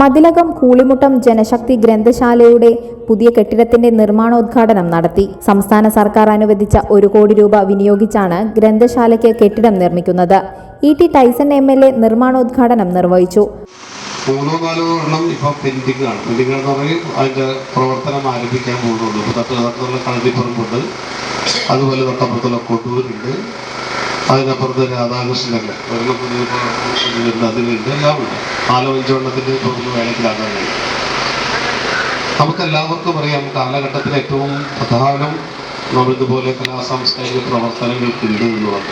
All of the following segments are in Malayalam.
Mathilakam Koolimuttam Janasakthi ഗ്രന്ഥശാലയുടെ പുതിയ കെട്ടിടത്തിന്റെ നിർമ്മാണോദ്ഘാടനം നടത്തി. സംസ്ഥാന സർക്കാർ അനുവദിച്ച ഒരു കോടി രൂപ വിനിയോഗിച്ചാണ് ഗ്രന്ഥശാലയ്ക്ക് കെട്ടിടം നിർമ്മിക്കുന്നത്. E T Taison M L A നിർമ്മാണോദ്ഘാടനം നിർവഹിച്ചു. മൂന്നോ നാലോ എണ്ണം ഇപ്പൊ പെൻഡിംഗ് ആണ്. പെൻഡിംഗ് എന്ന് അതിന്റെ പ്രവർത്തനം ആരംഭിക്കാൻ പോകുന്നുണ്ട്. തട്ടുള്ള അതുപോലെ അതിനപ്പുറത്ത് രാധാകൃഷ്ണനല്ല ഒരെണ്ണം പുതിയ വരുന്നത് അതിലുണ്ട് എല്ലാം ഉണ്ട് നാലോ അഞ്ചോ എണ്ണത്തിന്റെ തുറന്ന് വേലത്തിലാക്കാൻ കഴിയും. നമുക്കെല്ലാവർക്കും അറിയാം കാലഘട്ടത്തിൽ ഏറ്റവും പ്രധാനം നമ്മളിതുപോലെ കലാ സാംസ്കാരിക പ്രവർത്തനങ്ങൾക്കുണ്ട് എന്നുള്ളത്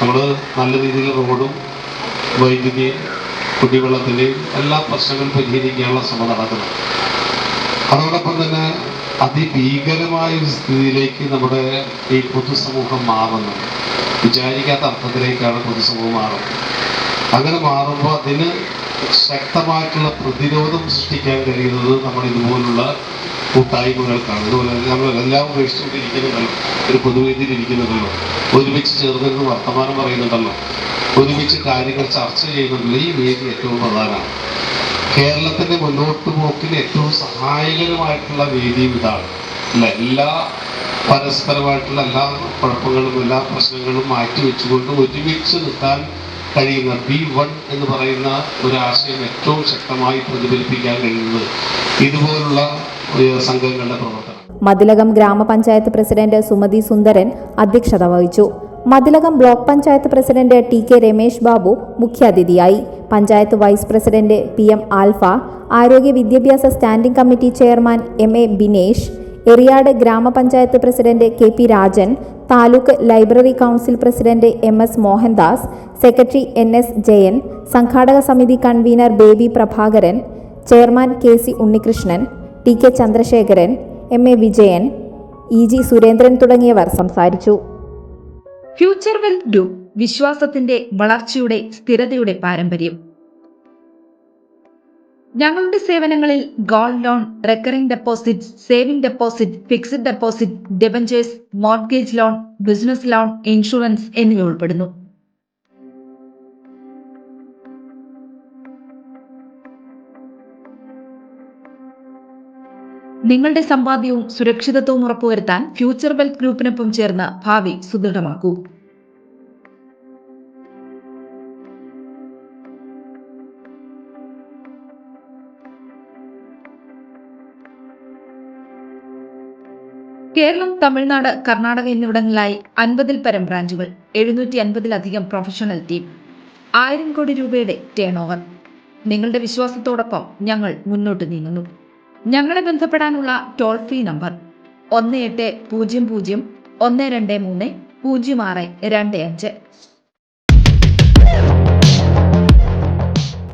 നമ്മൾ നല്ല രീതിയിൽ റോഡും വൈദ്യുതിയും കുടിവെള്ളത്തിന്റെയും എല്ലാ പ്രശ്നങ്ങളും പരിഹരിക്കാനുള്ള ശ്രമം നടക്കുന്നു. അതോടൊപ്പം തന്നെ അതിഭീകരമായ ഒരു സ്ഥിതിയിലേക്ക് നമ്മുടെ ഈ പൊതുസമൂഹം മാറുന്നു. വിചാരിക്കാത്ത അർത്ഥത്തിലേക്കാണ് പൊതുസമൂഹം മാറുന്നത്. അങ്ങനെ മാറുമ്പോൾ അതിന് ശക്തമായിട്ടുള്ള പ്രതിരോധം സൃഷ്ടിക്കാൻ കഴിയുന്നത് നമ്മൾ ഇതുപോലുള്ള കൂട്ടായ്മകൾക്കാണ്. ഇതുപോലെ നമ്മൾ എല്ലാം ഉപേക്ഷിച്ചുകൊണ്ടിരിക്കുന്നുണ്ടല്ലോ ഒരു പൊതുവേദിയിൽ ഇരിക്കുന്നുണ്ടല്ലോ ഒരുമിച്ച് ചേർന്നിരുന്ന് വർത്തമാനം പറയുന്നുണ്ടല്ലോ. ഒരുമിച്ച് കാര്യങ്ങൾ ചർച്ച ചെയ്യുന്നുണ്ടല്ലോ ഈ വേദി ഏറ്റവും പ്രധാനമാണ്. കേരളത്തിന്റെ മുന്നോട്ട് പോക്കിന് ഏറ്റവും സഹായകരമായിട്ടുള്ള വേദിയും ഇതാണ്. എല്ലാ പരസ്പരമായിട്ടുള്ള എല്ലാ കുഴപ്പങ്ങളും എല്ലാ പ്രശ്നങ്ങളും മാറ്റി വെച്ചുകൊണ്ട് ഒരുമിച്ച് നിൽക്കാൻ കഴിയുന്ന ബി വൺ എന്ന് പറയുന്ന ഒരു ആശയം ഏറ്റവും ശക്തമായി പ്രതിഫലിപ്പിക്കാൻ കഴിയുന്നത് ഇതുപോലുള്ള സംഘങ്ങളുടെ പ്രവർത്തനം മതിലകം ഗ്രാമപഞ്ചായത്ത് പ്രസിഡന്റ് സുമതി സുന്ദരൻ അധ്യക്ഷത വഹിച്ചു. Mathilakam block panchayat president T K Ramesh Babu മുഖ്യാതിഥിയായി. Panchayat vice president P M Alpha ആരോഗ്യ വിദ്യാഭ്യാസ standing committee chairman M A Binesh Eriyad ഗ്രാമപഞ്ചായത്ത് president K P Rajan taluk library council president M S Mohandas secretary N S Jayan സംഘാടക സമിതി convenor Baby Prabhakaran chairman K C Unnikrishnan T K Chandrasekharan M A Vijayan E G Surendran തുടങ്ങിയവർ സംസാരിച്ചു. ഫ്യൂച്ചർ വെൽ ഗ്രൂപ്പ് വിശ്വാസത്തിന്റെ വളർച്ചയുടെ സ്ഥിരതയുടെ പാരമ്പര്യം. ഞങ്ങളുടെ സേവനങ്ങളിൽ gold loan recurring deposit saving deposit fixed deposit debentures mortgage loan business loan insurance എന്നിവ ഉൾപ്പെടുന്നു. നിങ്ങളുടെ സമ്പാദ്യവും സുരക്ഷിതത്വവും ഉറപ്പുവരുത്താൻ ഫ്യൂച്ചർ വെൽത്ത് ഗ്രൂപ്പിനൊപ്പം ചേർന്ന് ഭാവി സുദൃഢമാക്കൂ. കേരളം തമിഴ്നാട് കർണാടക എന്നിവിടങ്ങളിലായി അൻപതിൽ പരം ബ്രാഞ്ചുകൾ എഴുന്നൂറ്റി അൻപതിലധികം പ്രൊഫഷണൽ ടീം ആയിരം കോടി രൂപയുടെ ടേൺ ഓവർ നിങ്ങളുടെ വിശ്വാസത്തോടൊപ്പം ഞങ്ങൾ മുന്നോട്ട് നീങ്ങുന്നു. ഞങ്ങളെ ബന്ധപ്പെടാനുള്ള ടോൾ ഫ്രീ നമ്പർ ഒന്ന് എട്ട് പൂജ്യം പൂജ്യം ഒന്ന് രണ്ട് മൂന്ന് പൂജ്യം ആറ് രണ്ട് അഞ്ച്.